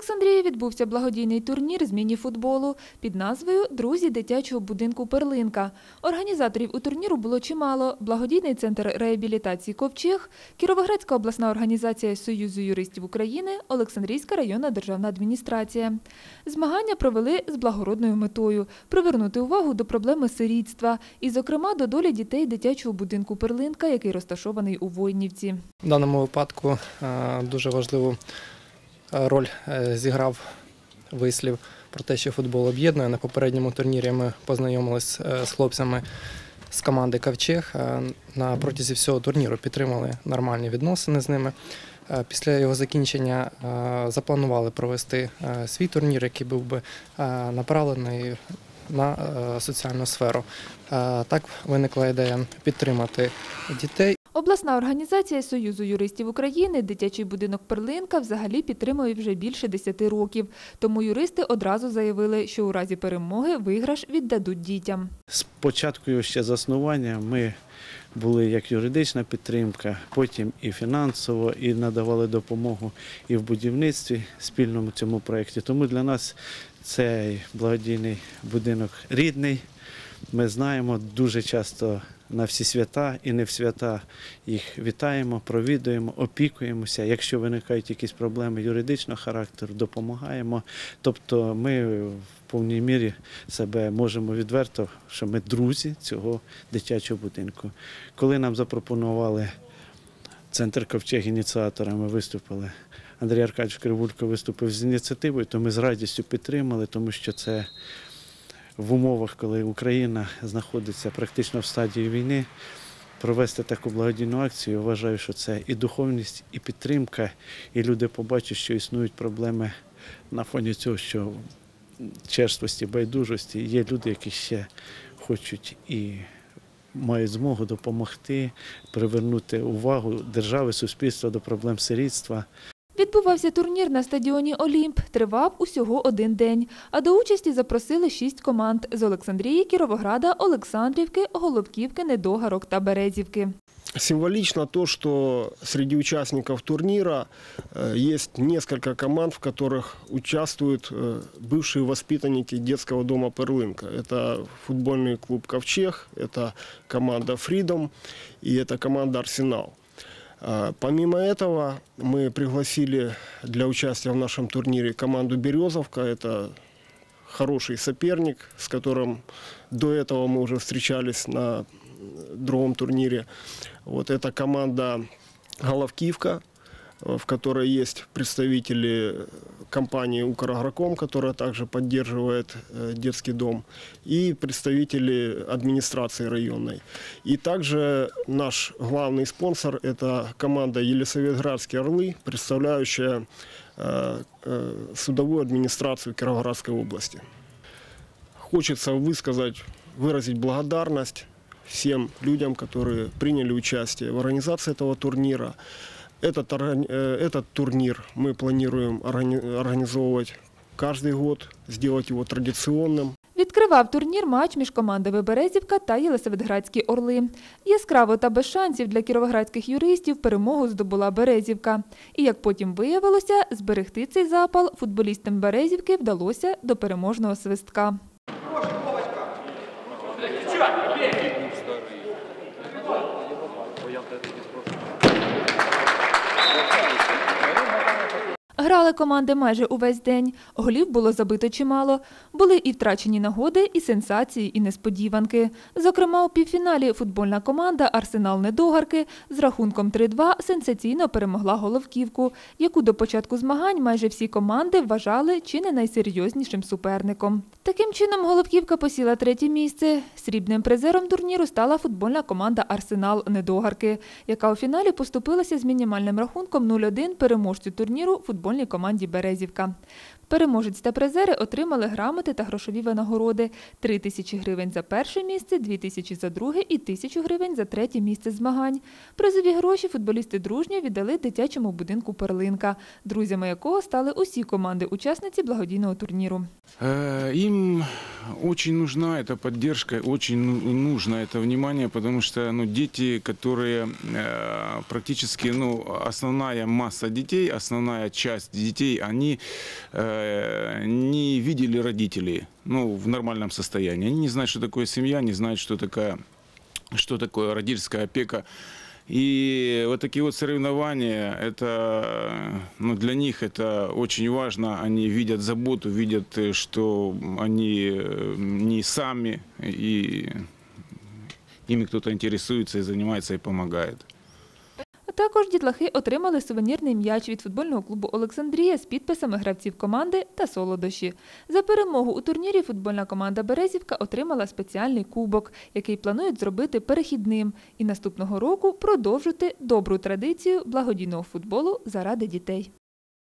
Олександрії відбувся благодійний турнір з міні-футболу під назвою Друзі дитячого будинку Перлинка. Організаторів у турніру було чимало: благодійний центр реабілітації Ковчег, Кіровоградська обласна організація Союзу юристів України, Олександрійська районна державна адміністрація. Змагання провели з благородною метою привернути увагу до проблеми сирітства і, зокрема, до долі дітей дитячого будинку Перлинка, який розташований у Войнівці. В даному випадку е, дуже важливу е, роль е, зіграв вислів про те, що футбол об'єднує. На попередньому турнірі ми познайомились е, з хлопцями з команди Кавчег. Е, На протязі всього турніру підтримали нормальні відносини з ними. Після його закінчення запланували провести свій турнір, який був би направлений на соціальну сферу. Так виникла ідея підтримати дітей Обласна організація Союзу юристів України дитячий будинок Перлинка взагалі підтримує вже більше 10 років. Тому юристи одразу заявили, що у разі перемоги виграш віддадуть дітям. З початку ще заснування ми були як юридична підтримка, потім і фінансово, і надавали допомогу і в будівництві спільному цьому проєкті. Тому для нас цей благодійний будинок рідний. Ми знаємо дуже часто на всі свята і не в свята їх вітаємо, провідуємо, опікуємося. Якщо виникають якісь проблеми юридичного характеру, допомагаємо. Тобто ми в повній мірі себе можемо відверто, що ми друзі цього дитячого будинку. Коли нам запропонували центр ковчег ініціаторами, виступили. Андрій Аркадьович Кривулько виступив з ініціативою, то ми з радістю підтримали, тому що це в умовах, коли Україна знаходиться практично в стадії війни, провести таку благодійну акцію, я вважаю, що це і духовність, і підтримка, і люди побачать, що існують проблеми на фоні цього, що черствості, байдужості. Є люди, які ще хочуть і мають змогу допомогти, привернути увагу держави, суспільства до проблем сирітства. Відбувався турнір на стадіоні Олімп. Тривав усього один день. А до участі запросили шість команд з Олександрії, Кіровограда, Олександрівки, Головківки, Недогарок та Березівки. Символично то, что среди участников турнира э, есть несколько команд, в которых участвуют э, бывшие воспитанники детского дома Перлынка. Это футбольный клуб «Ковчег», это команда «Фридом» и это команда «Арсенал». А, Помимо этого, мы пригласили для участия в нашем турнире команду «Березовка». Это хороший соперник, с которым до этого мы уже встречались на другом турнире. Вот эта команда Головкивка, в которой есть представители компании «Украгроком», которая также поддерживает э, детский дом, и представители администрации районной. И также наш главный спонсор – это команда «Елисаветградские орлы», представляющая э, э, судовую администрацию Кировоградской области. Хочется высказать, выразить благодарность всем людям, которые приняли участие в организации этого турнира. Этот, органи- э, этот турнир мы планируем органи- организовывать каждый год, сделать его традиционным. Відкривав турнір матч між командами Березівка та Єлисаветградські Орли. Яскраво та без шансів для кіровоградських юристів перемогу здобула Березівка. І як потім виявилося, зберегти цей запал футболістам Березівки вдалося до переможного свистка. Грали команди майже увесь день. Голів було забито чимало. Були і втрачені нагоди, і сенсації, і несподіванки. Зокрема, у півфіналі футбольна команда Арсенал Недогарки з рахунком 3-2 сенсаційно перемогла Головківку, яку до початку змагань майже всі команди вважали чи не найсерйознішим суперником. Таким чином, Головківка посіла третє місце. Срібним призером турніру стала футбольна команда Арсенал Недогарки, яка у фіналі поступилася з мінімальним рахунком 0-1 переможцю турніру футбольній команді Березівка. Переможець та призери отримали грамоти та грошові винагороди – 3 тисячі гривень за перше місце, 2 тисячі за друге і тисячу гривень за третє місце змагань. Призові гроші футболісти дружньо віддали дитячому будинку Перлинка, друзями якого стали усі команди-учасниці благодійного турніру. Э, Им очень нужна эта поддержка, очень ну- нужно это внимание, потому что ну, дети, которые э, практически ну, основная масса детей, основная часть часть детей, они э, не видели родителей ну, в нормальном состоянии. Они не знают, что такое семья, не знают, что такое, что такое родительская опека. И вот такие вот соревнования, это, ну, для них это очень важно. Они видят заботу, видят, э, что они э, не сами, и ими кто-то интересуется и занимается, и помогает. Також дітлахи отримали сувенірний м'яч від футбольного клубу Олександрія з підписами гравців команди та солодощі. За перемогу у турнірі футбольна команда Березівка отримала спеціальний кубок, який планують зробити перехідним і наступного року продовжити добру традицію благодійного футболу заради дітей.